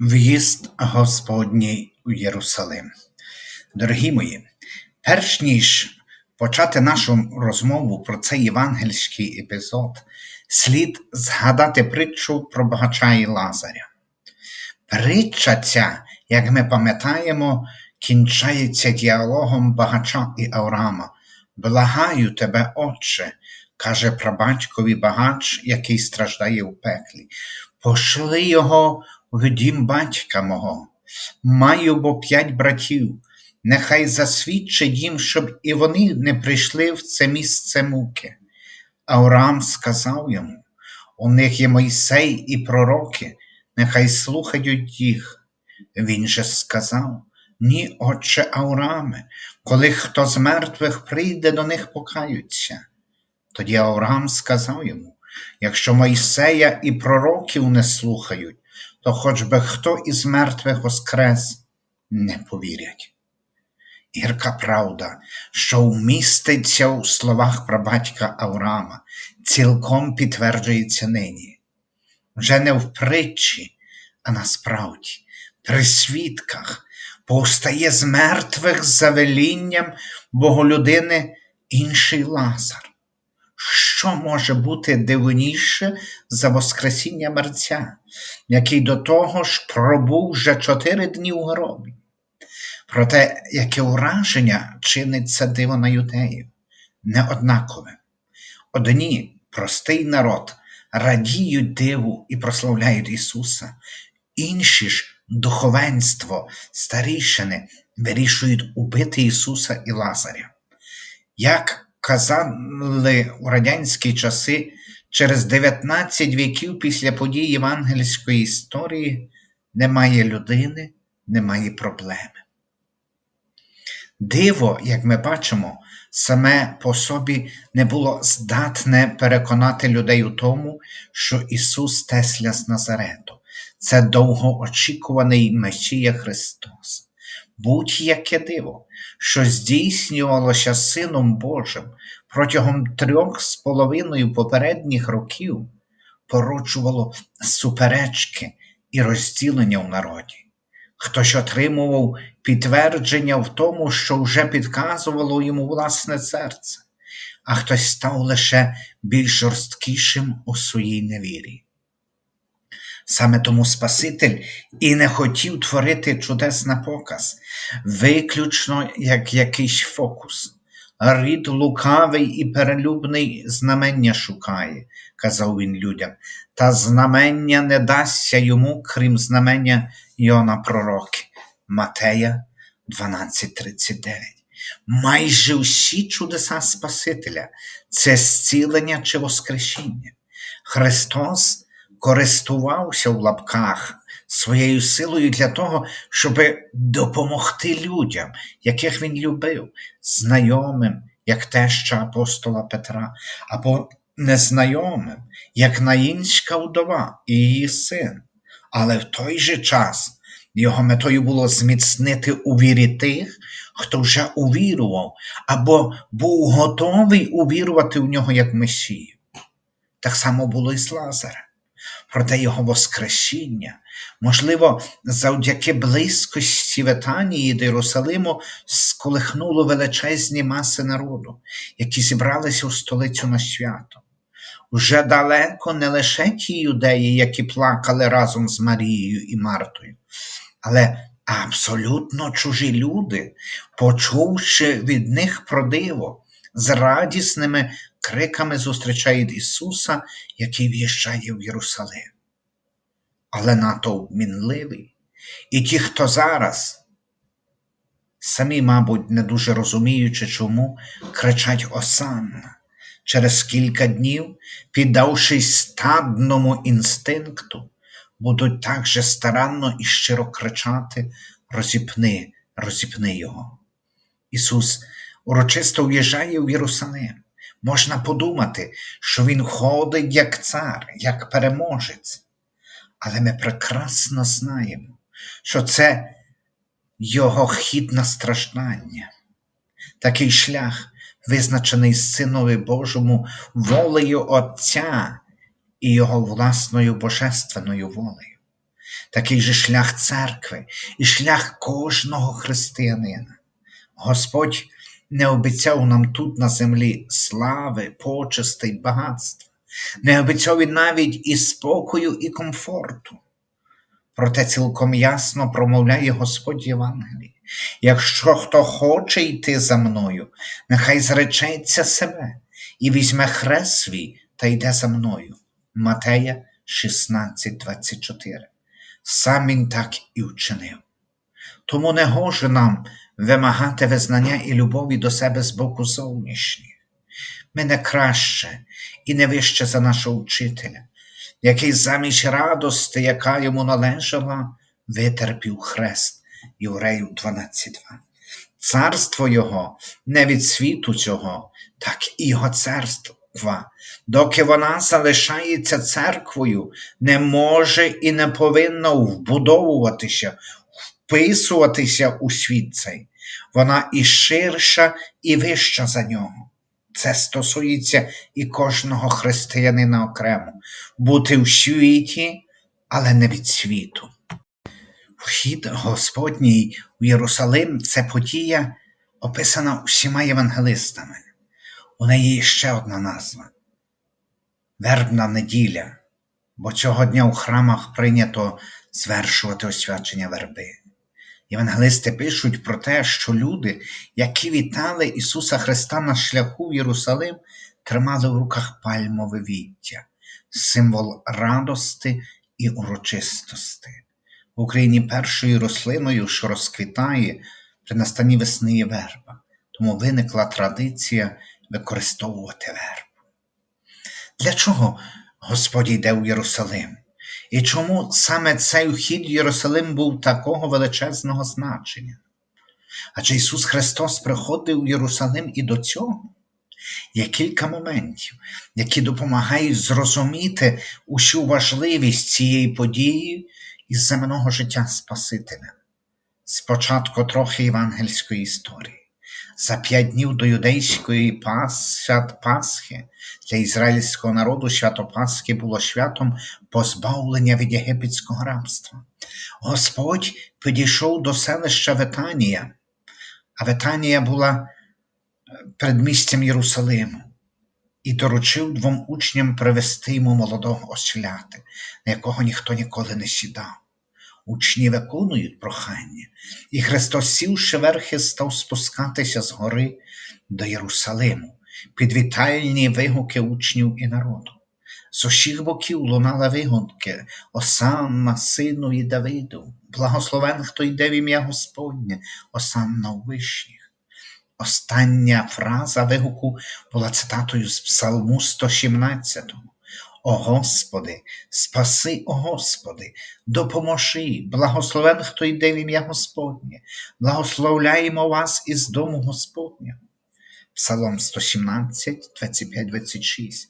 В'їзд Господній у Єрусалим. Дорогі мої, перш ніж почати нашу розмову про цей євангельський епізод, слід згадати притчу про багача і Лазаря. Притча ця, як ми пам'ятаємо, кінчається діалогом багача і Авраама. Благаю тебе, Отче, каже прабатькові багач, який страждає в пеклі. Пошли його в дім батька мого. Маю бо п'ять братів. Нехай засвідчить їм, щоб і вони не прийшли в це місце муки. Авраам сказав йому: У них є Мойсей і пророки, нехай слухають їх. Він же сказав: Ні, отче Аврааме, коли хто з мертвих прийде до них покаються. Тоді Авраам сказав йому: Якщо Мойсея і пророків не слухають, то хоч би хто із мертвих воскрес не повірять. Гірка правда, що вміститься у словах прабатька Авраама, цілком підтверджується нині. Вже не в притчі, а насправді, при свідках повстає з мертвих за велінням боголюдини інший Лазар. Що може бути дивніше за Воскресіння мерця, який до того ж пробув вже чотири дні у гробі? Проте, яке ураження чинить це диво на юдеїв, неоднакове. Одні, простий народ, радіють диву і прославляють Ісуса, інші ж духовенство, старішини вирішують убити Ісуса і Лазаря. Як казали у радянські часи, через 19 віків після подій євангельської історії немає людини, немає проблеми. Диво, як ми бачимо, саме по собі не було здатне переконати людей у тому, що Ісус Тесля з Назарету це довгоочікуваний Месія Христос. Будь-яке диво, що здійснювалося Сином Божим протягом трьох з половиною попередніх років, породжувало суперечки і розділення в народі. Хтось отримував підтвердження в тому, що вже підказувало йому власне серце, а хтось став лише більш жорсткішим у своїй невірі. Саме тому Спаситель і не хотів творити чудес на показ, виключно як якийсь фокус. Рід лукавий і перелюбний знамення шукає, казав він людям, та знамення не дасться йому, крім знамення Йона Пророки. Матея 12:39. Майже всі чудеса Спасителя це зцілення чи воскресіння. Христос користувався в лапках своєю силою для того, щоб допомогти людям, яких він любив, знайомим, як теща апостола Петра, або незнайомим, як наїнська вдова і її син. Але в той же час його метою було зміцнити у вірі тих, хто вже увірував, або був готовий увірувати в нього як Месію. Так само було і з Лазарем. Проте його Воскресіння, можливо, завдяки близькості Ветанії до Єрусалиму сколихнуло величезні маси народу, які зібралися у столицю на свято. Уже далеко не лише ті юдеї, які плакали разом з Марією і Мартою, але абсолютно чужі люди, почувши від них про диво, з радісними криками зустрічають Ісуса, який в'їжджає в Єрусалим. Але натовп мінливий. І ті, хто зараз, самі, мабуть, не дуже розуміючи, чому, кричать Осанна. Через кілька днів, піддавшись стадному інстинкту, будуть так же старанно і щиро кричати Розіпни, розіпни його. Ісус урочисто в'їжджає в Єрусалим. Можна подумати, що Він ходить як цар, як переможець. Але ми прекрасно знаємо, що це Його хід на страждання. Такий шлях, визначений Синові Божому волею Отця і Його власною божественною волею. такий же шлях церкви і шлях кожного християнина. Господь не обіцяв нам тут на землі слави, почести й багатства, не обіцяв він навіть і спокою, і комфорту. Проте цілком ясно промовляє Господь Євангелії. Якщо хто хоче йти за мною, нехай зречеться себе і візьме хрест свій та йде за мною. Матея 16:24. Сам він так і вчинив. Тому не гоже нам вимагати визнання і любові до себе з боку зовнішніх. Ми не краще і не вище за нашого вчителя, який замість радости, яка йому належала, витерпів хрест Євреїв 12.2. Царство Його не від світу цього, так і Його царства, доки вона залишається церквою, не може і не повинна вбудовуватися, вписуватися у світ цей. Вона і ширша, і вища за нього. Це стосується і кожного християнина окремо бути в світі, але не від світу. Вхід Господній в Єрусалим це подія, описана усіма євангелистами. У неї є ще одна назва Вербна неділя, бо цього дня у храмах прийнято звершувати освячення верби. Євангелисти пишуть про те, що люди, які вітали Ісуса Христа на шляху в Єрусалим, тримали в руках пальмове віття, символ радости і урочистості. В Україні першою рослиною, що розквітає при настанні весни є верба, тому виникла традиція використовувати вербу. Для чого Господь йде у Єрусалим? І чому саме цей вхід в Єрусалим був такого величезного значення? Адже Ісус Христос приходив в Єрусалим і до цього. Є кілька моментів, які допомагають зрозуміти усю важливість цієї події із земного життя Спасителя. Спочатку трохи євангельської історії. За п'ять днів до юдейської пас, свят Пасхи для ізраїльського народу свято Пасхи було святом позбавлення від єгипетського рабства. Господь підійшов до селища Ветанія, а Ветанія була передмістям Єрусалиму, і доручив двом учням привести йому молодого осляти, на якого ніхто ніколи не сідав. Учні виконують прохання, і Христос, сівши верхи, став спускатися з гори до Єрусалиму, під вітальні вигуки учнів і народу. З усіх боків лунали вигуки Осанна, сину і Давиду, благословен, хто йде в ім'я Господнє, Осанна у вишніх. Остання фраза вигуку була цитатою з Псалму 117. О Господи, спаси, о Господи, допоможи, благословен, хто йде в ім'я Господнє, благословляємо вас із дому Господнього. Псалом 117, 25, 26.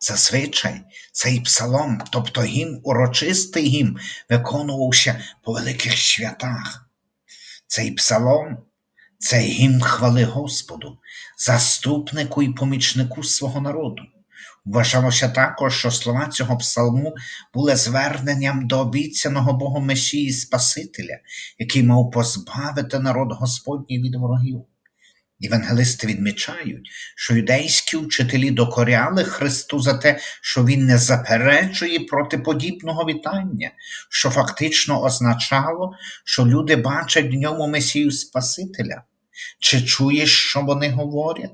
Зазвичай цей псалом, тобто гімн, урочистий гімн, виконувався по великих святах. Цей псалом це гімн хвали Господу, заступнику і помічнику свого народу. Вважалося також, що слова цього псалму були зверненням до обіцяного Богом Месії Спасителя, який мав позбавити народ Господній від ворогів. Євангелисти відмічають, що юдейські вчителі докоряли Христу за те, що Він не заперечує проти подібного вітання, що фактично означало, що люди бачать в ньому Месію Спасителя. Чи чуєш, що вони говорять?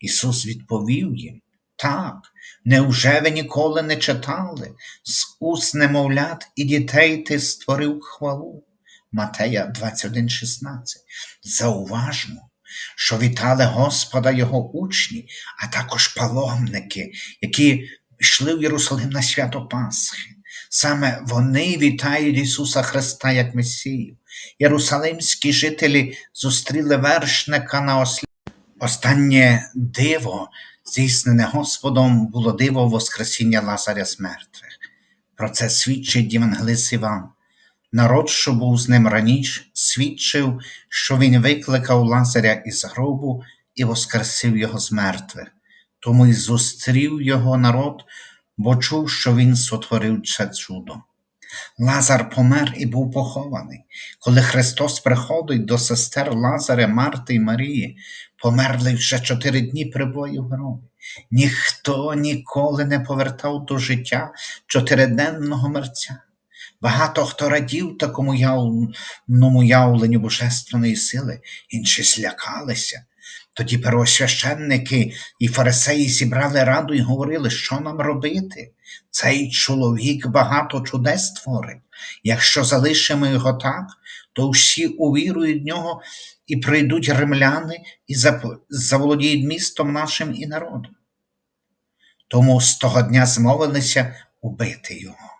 Ісус відповів їм так, невже ви ніколи не читали? З уст немовлят і дітей ти створив хвалу. Матея 21,16. Зауважмо, що вітали Господа Його учні, а також паломники, які йшли в Єрусалим на свято Пасхи. Саме вони вітають Ісуса Христа як Месію. Єрусалимські жителі зустріли вершника на ослі. Останнє диво, здійснене Господом, було диво Воскресіння Лазаря з мертвих. Про це свідчить Євангелист Іван. Народ, що був з ним раніше, свідчив, що він викликав Лазаря із гробу і воскресив його з мертвих. Тому й зустрів його народ, бо чув, що він сотворив це чудо. Лазар помер і був похований. Коли Христос приходить до сестер Лазаря, Марти і Марії, померли вже чотири дні прибою в гробі. Ніхто ніколи не повертав до життя чотириденного мерця. Багато хто радів такому явному явленню божественної сили, інші злякалися. Тоді первосвященники і фарисеї зібрали раду і говорили, що нам робити. Цей чоловік багато чудес творить. Якщо залишимо його так, то всі увірують в нього і прийдуть римляни і заволодіють містом нашим і народом. Тому з того дня змовилися убити його.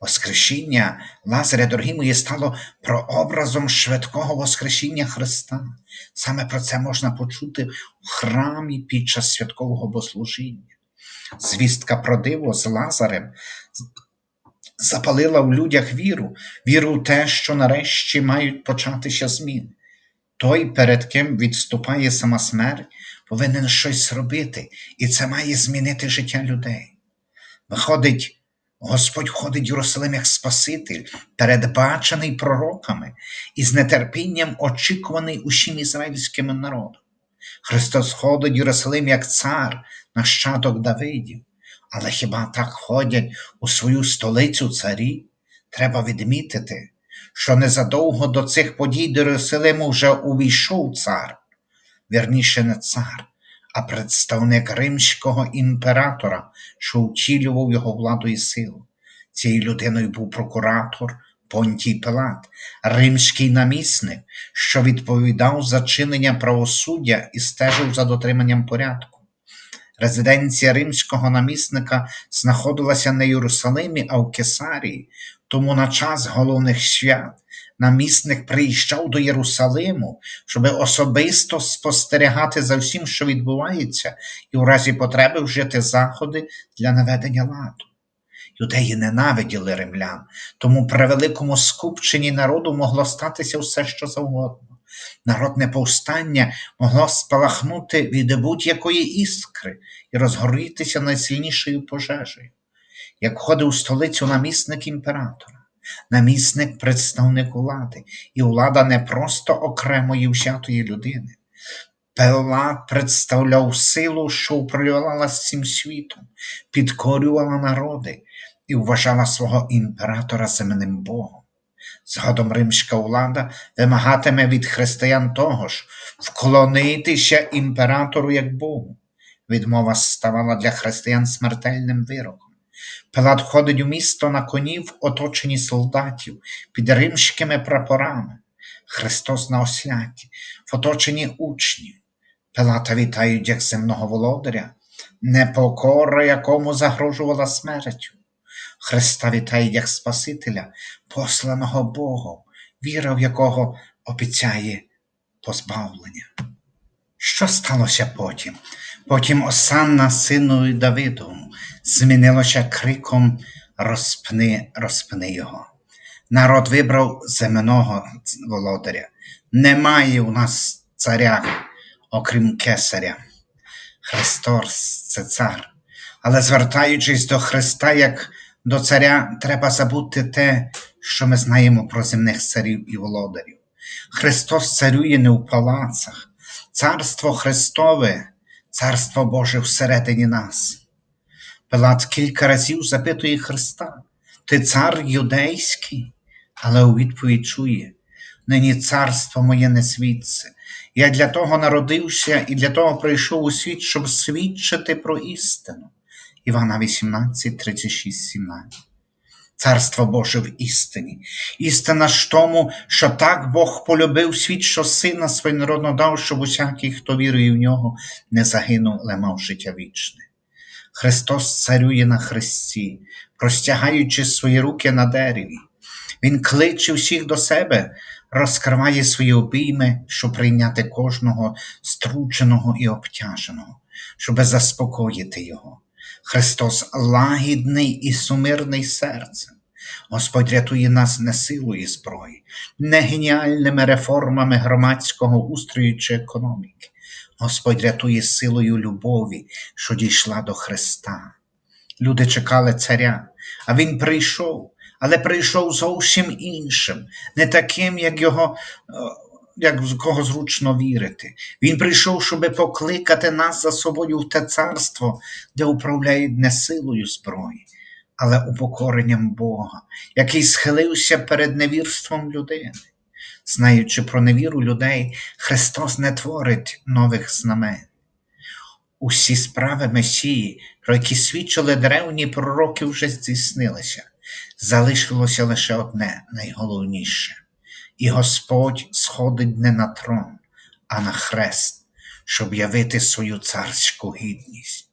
Воскресіння Лазаря, дорогі мої, стало прообразом швидкого Воскресіння Христа. Саме про це можна почути в храмі під час святкового богослужіння. Звістка про диво з Лазарем запалила в людях віру, віру в те, що нарешті мають початися зміни. Той, перед ким відступає сама смерть, повинен щось робити, і це має змінити життя людей. Виходить, Господь входить в Єрусалим як Спаситель, передбачений пророками і з нетерпінням очікуваний усім ізраїльським народом. Христос ходить в Єрусалим як цар, нащадок Давидів, але хіба так ходять у свою столицю царі? Треба відмітити, що незадовго до цих подій до Єрусалиму вже увійшов цар, вірніше не цар, а представник римського імператора, що втілював його владу і силу. Цією людиною був прокуратор Понтій Пилат, римський намісник, що відповідав за чинення правосуддя і стежив за дотриманням порядку. Резиденція римського намісника знаходилася не в Єрусалимі, а в Кесарії, тому на час головних свят намісник приїжджав до Єрусалиму, щоб особисто спостерігати за всім, що відбувається, і у разі потреби вжити заходи для наведення ладу. Юдеї ненавиділи римлян, тому при великому скупченні народу могло статися все, що завгодно. Народне повстання могло спалахнути від будь-якої іскри і розгорітися найсильнішою пожежею. Як входив у столицю намісник імператора, намісник представник влади, і влада не просто окремої взятої людини. Пилат представляв силу, що управляла всім світом, підкорювала народи і вважала свого імператора земним Богом. Згодом римська влада вимагатиме від християн того ж вклонитися імператору як Богу. Відмова ставала для християн смертельним вироком. Пилат входить у місто на коні в оточенні солдатів під римськими прапорами. Христос на осляті, в оточенні учнів. Пилата вітають як земного володаря, непокора, якому загрожувала смертю. Христа вітають як Спасителя, посланого Богом, віра в якого обіцяє позбавлення. Що сталося потім? Потім Осанна синові Давидовому змінилося криком розпни, розпни його. Народ вибрав земного володаря. Немає у нас царя, окрім кесаря. Христос це цар. Але звертаючись до Христа як до царя, треба забути те, що ми знаємо про земних царів і володарів. Христос царює не у палацах, Царство Христове, Царство Боже всередині нас. Пилат кілька разів запитує Христа, Ти цар юдейський, але у відповідь чує: нині царство моє не світце. Я для того народився і для того прийшов у світ, щоб свідчити про істину. Івана 18, 36, 17. Царство Боже в істині. Істина ж тому, що так Бог полюбив світ, що сина своєнародно дав, щоб усякий, хто вірує в нього, не загинув, але мав життя вічне. Христос царює на Христі, простягаючи свої руки на дереві. Він кличе всіх до себе, розкриває свої обійми, щоб прийняти кожного струченого і обтяженого, щоб заспокоїти Його. Христос лагідний і сумирний серцем. Господь рятує нас не силою зброї, не геніальними реформами громадського устрою чи економіки. Господь рятує силою любові, що дійшла до Христа. Люди чекали царя, а Він прийшов, але прийшов зовсім іншим, не таким, як його. Як в кого зручно вірити. Він прийшов, щоб покликати нас за собою в те царство, де управляють не силою зброї, але упокоренням Бога, який схилився перед невірством людини. Знаючи про невіру людей, Христос не творить нових знамен. Усі справи Месії, про які свідчили древні пророки, вже здійснилися. Залишилося лише одне найголовніше. І Господь сходить не на трон, а на хрест, щоб явити свою царську гідність.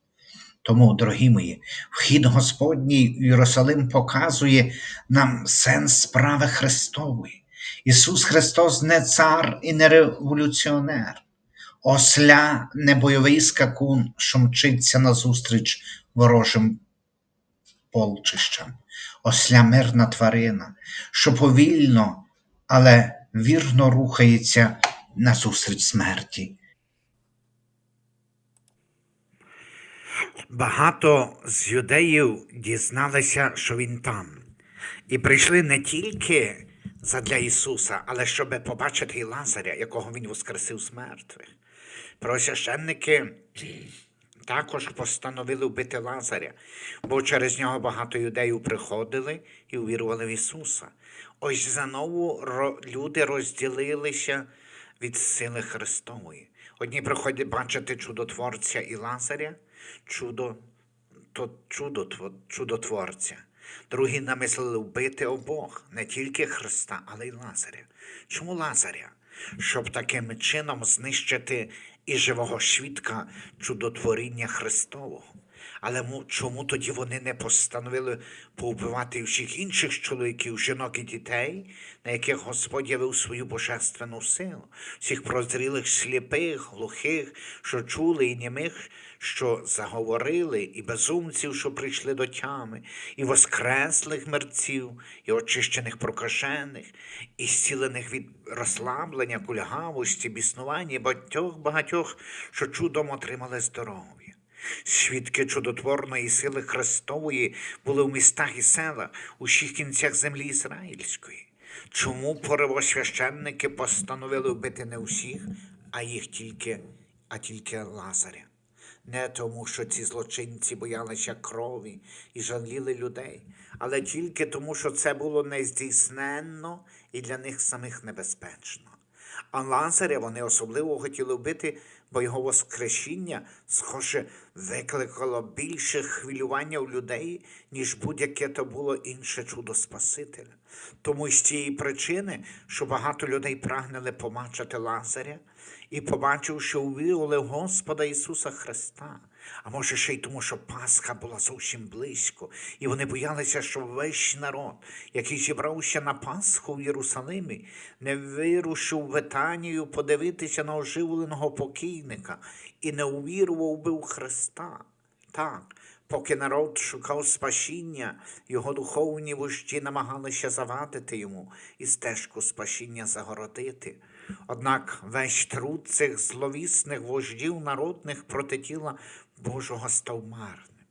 Тому, дорогі мої, вхід Господній в Єрусалим показує нам сенс справи Христової. Ісус Христос не цар і не революціонер, осля не бойовий скакун, що мчиться назустріч ворожим полчищам, осля мирна тварина, що повільно, але вірно рухається назустріч смерті. Багато з юдеїв дізналися, що він там, і прийшли не тільки задля Ісуса, але щоб побачити і Лазаря, якого Він воскресив з мертвих. Просвященники також постановили вбити Лазаря, бо через нього багато юдеїв приходили і увірували в Ісуса. Ось заново ро- люди розділилися від сили Христової. Одні приходять бачити чудотворця і Лазаря, чудо, то чудо, чудотворця. Другі намислили вбити обох, не тільки Христа, але й Лазаря. Чому Лазаря? Щоб таким чином знищити і живого свідка чудотворіння Христового. Але чому тоді вони не постановили повбивати всіх інших чоловіків, жінок і дітей, на яких Господь явив свою божественну силу, всіх прозрілих сліпих, глухих, що чули і німих, що заговорили, і безумців, що прийшли до тями, і воскреслих мерців, і очищених прокажених, і зцілених від розслаблення, кульгавості, біснування, і багатьох багатьох, що чудом отримали здоров'я. Свідки чудотворної сили Христової були в містах і селах, у всіх кінцях землі ізраїльської. Чому первосвященники постановили вбити не усіх, а їх тільки, а тільки Лазаря? Не тому, що ці злочинці боялися крові і жаліли людей, але тільки тому, що це було нездійсненно і для них самих небезпечно. А Лазаря вони особливо хотіли вбити, бо його воскрешіння, схоже, викликало більше хвилювання у людей, ніж будь-яке то було інше чудо Спасителя. Тому з цієї причини, що багато людей прагнули побачити Лазаря і побачив, що увірували в Господа Ісуса Христа. А може ще й тому, що Пасха була зовсім близько, і вони боялися, що весь народ, який зібрався на Пасху в Єрусалимі, не вирушив в Витанію подивитися на оживленого покійника і не увірував би у Христа. Так, поки народ шукав спасіння, його духовні вожді намагалися завадити йому і стежку спасіння загородити. Однак весь труд цих зловісних вождів народних проти тіла Божого став марним.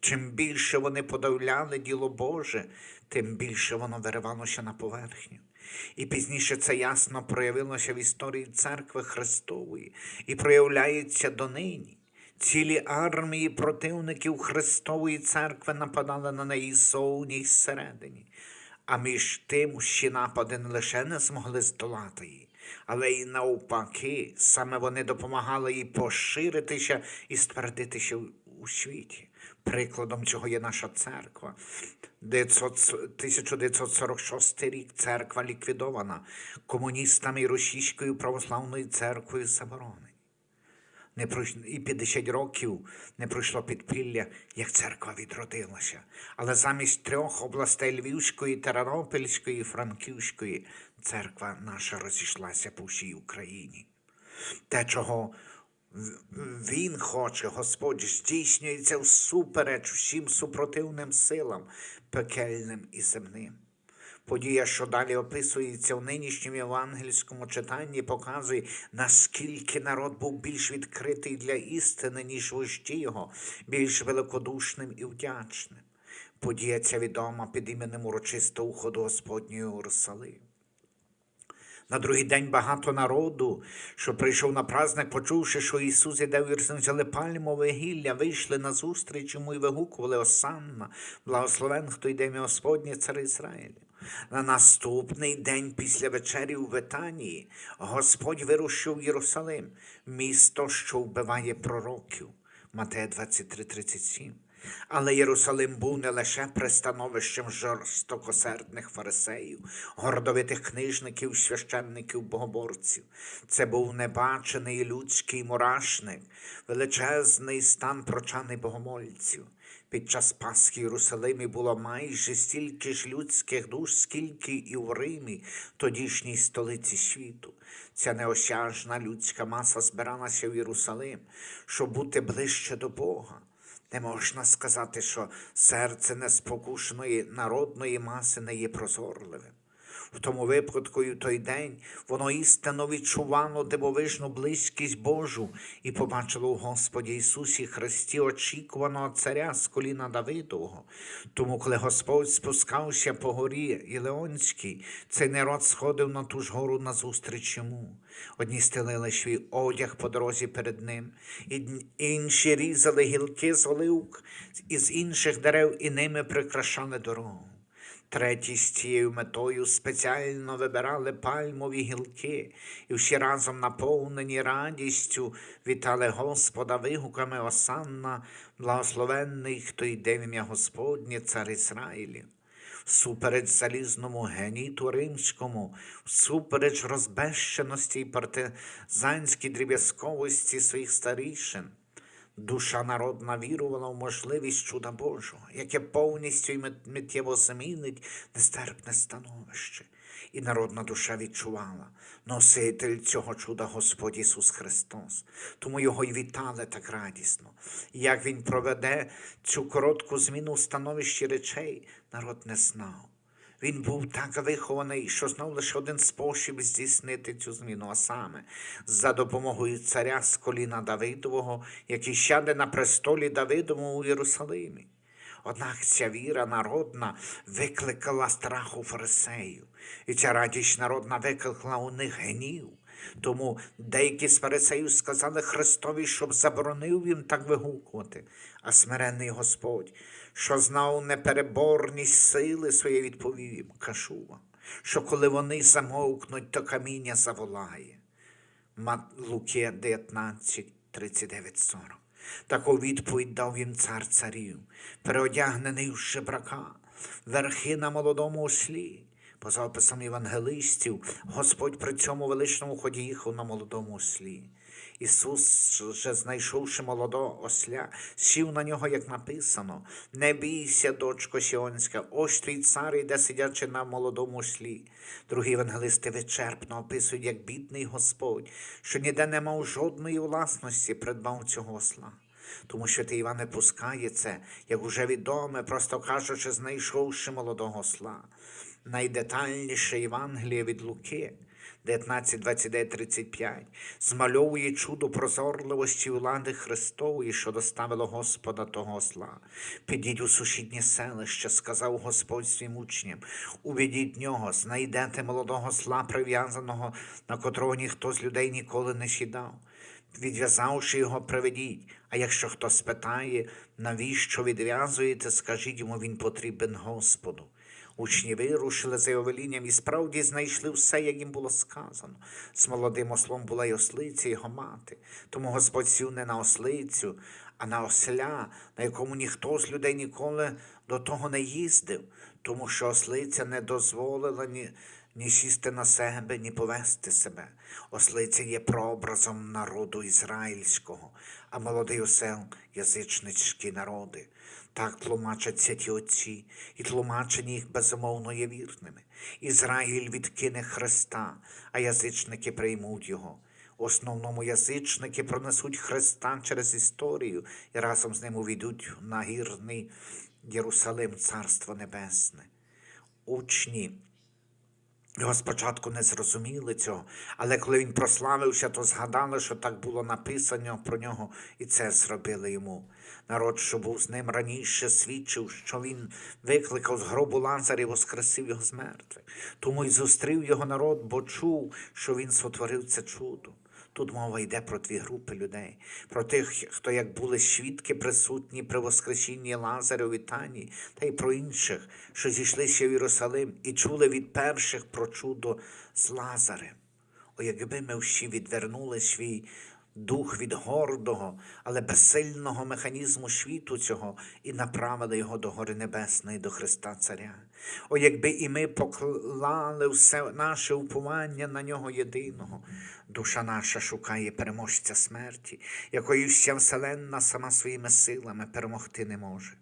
Чим більше вони подавляли діло Боже, тим більше воно виривалося на поверхню. І пізніше це ясно проявилося в історії церкви Христової і проявляється донині. Цілі армії противників Христової церкви нападали на неї ззовні й зсередині. А між тим всі напади не лише не змогли здолати її, але й навпаки, саме вони допомагали їй поширитися і ствердитися у- світі. Прикладом цього є наша церква. 1946 рік церква ліквідована комуністами і російською православною церквою заборонені. Не пройш- і 50 років не пройшло підпілля, як церква відродилася. Але замість трьох областей Львівської, Тернопільської Франківської церква наша розійшлася по всій Україні. Те, чого Він хоче, Господь здійснюється всупереч всім супротивним силам, пекельним і земним. Подія, що далі описується в нинішньому євангельському читанні, показує, наскільки народ був більш відкритий для істини, ніж вожді його, більш великодушним і вдячним. Подія ця відома під іменем урочистого уходу Господнього Єрусалим. На другий день багато народу, що прийшов на праздник, почувши, що Ісус іде в взяли пальмове гілля, вийшли на зустріч йому і вигукували Осанна, благословен, хто йде ім'я Господнє, цар Ізраїлю. На наступний день після вечері у Ветанії Господь вирушив в Єрусалим, місто, що вбиває пророків. Матея 23:37. Але Єрусалим був не лише пристановищем жорстокосердних фарисеїв, гордовитих книжників, священників, богоборців. Це був небачений людський мурашник, величезний стан прочаний богомольців. Під час Пасхи в Єрусалимі було майже стільки ж людських душ, скільки і в Римі, тодішній столиці світу. Ця неосяжна людська маса збиралася в Єрусалим, щоб бути ближче до Бога. Не можна сказати, що серце неспокушеної народної маси не є прозорливим. В тому випадку і в той день воно істинно відчувало дивовижну близькість Божу і побачило в Господі Ісусі Христі очікуваного царя з коліна Давидового. Тому, коли Господь спускався по горі Ілеонській, цей народ сходив на ту ж гору назустріч йому. Одні стелили свій одяг по дорозі перед ним, інші різали гілки з оливк із інших дерев і ними прикрашали дорогу. Треті з цією метою спеціально вибирали пальмові гілки і всі разом наповнені радістю вітали Господа вигуками Осанна, благословенний, хто йде в ім'я Господнє, цар Ізраїлів. Всупереч залізному геніту римському, всупереч розбещеності й партизанській дріб'язковості своїх старішин. Душа народна вірувала в можливість чуда Божого, яке повністю і миттєво змінить нестерпне становище. І народна душа відчувала носитель цього чуда Господь Ісус Христос. Тому його й вітали так радісно. Як Він проведе цю коротку зміну в становищі речей, народ не знав. Він був так вихований, що знав лише один спосіб здійснити цю зміну, а саме за допомогою царя з коліна Давидового, який сяде на престолі Давидовому у Єрусалимі. Однак ця віра народна викликала страх у фарисеїв, і ця радість народна викликала у них гнів. Тому деякі з фарисеїв сказали Христові, щоб заборонив їм так вигукувати. А смиренний Господь, що знав непереборність сили своєї, відповів їм, кажу вам, що коли вони замовкнуть, то каміння заволає. Луки 19, 39, 40. Таку відповідь дав їм цар царів, переодягнений в шибрака, верхи на молодому ослі. По записам євангелистів, Господь при цьому величному ході їхав на молодому ослі. Ісус, же знайшовши молодого осля, сів на нього, як написано: Не бійся, дочко Сіонська, ось твій цар іде сидячи на молодому ослі. Другі євангелисти вичерпно описують, як бідний Господь, що ніде не мав жодної власності, придбав цього осла. Тому що ти Іван не пускає це, як уже відоме, просто кажучи, знайшовши молодого осла. Найдетальніше Євангеліє від Луки. 19, 29, 35 змальовує чудо прозорливості влади Христової, що доставило Господа того осла. Підіть у сусіднє селище, сказав Господь своїм учням. Уведіть нього, знайдете молодого осла, прив'язаного, на котрого ніхто з людей ніколи не сідав. Відв'язавши його, приведіть. А якщо хто спитає, навіщо відв'язуєте, скажіть йому, він потрібен Господу. Учні вирушили за його велінням і справді знайшли все, як їм було сказано. З молодим ослом була й ослиця, його мати. Тому Господь сів не на ослицю, а на осля, на якому ніхто з людей ніколи до того не їздив, тому що ослиця не дозволила ні, ні сісти на себе, ні повести себе. Ослиця є прообразом народу ізраїльського, а молодий осел язичницькі народи. Так тлумачаться ті отці, і тлумачення їх безумовно є вірними. Ізраїль відкине Христа, а язичники приймуть його. В основному язичники пронесуть Христа через історію і разом з ним увійдуть на гірний Єрусалим, Царство Небесне. Учні Його спочатку не зрозуміли цього, але коли він прославився, то згадали, що так було написано про нього, і це зробили йому. Народ, що був з ним раніше, свідчив, що він викликав з гробу Лазаря і воскресив його з мертвих. Тому й зустрів його народ, бо чув, що він сотворив це чудо. Тут мова йде про дві групи людей, про тих, хто як були свідки присутні при воскресінні Лазаря у Вітанії, та й про інших, що зійшлися в Єрусалим і чули від перших про чудо з Лазарем. О, якби ми всі відвернули свій дух від гордого, але безсильного механізму світу цього і направили його до гори небесної, до Христа Царя. О, якби і ми поклали все наше уповання на нього єдиного. Душа наша шукає переможця смерті, якої вся вселенна сама своїми силами перемогти не може.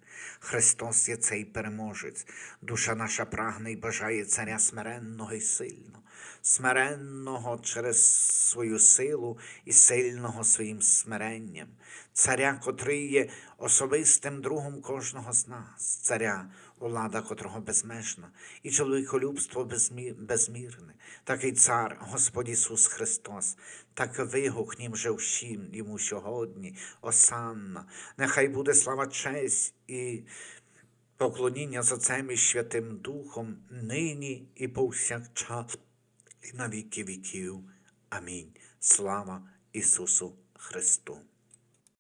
Христос є цей переможець. Душа наша прагне і бажає царя смиренного і сильного, смиренного через свою силу і сильного своїм смиренням, царя, котрий є особистим другом кожного з нас, царя, влада котрого безмежна, і чоловіколюбство безмі... безмірне, такий цар, Господь Ісус Христос, так вигукнім же всім йому сьогодні, осанна, нехай буде слава честь і поклоніння за Отцем і Святим Духом, нині і повсякчас, і на віки віків. Амінь. Слава Ісусу Христу!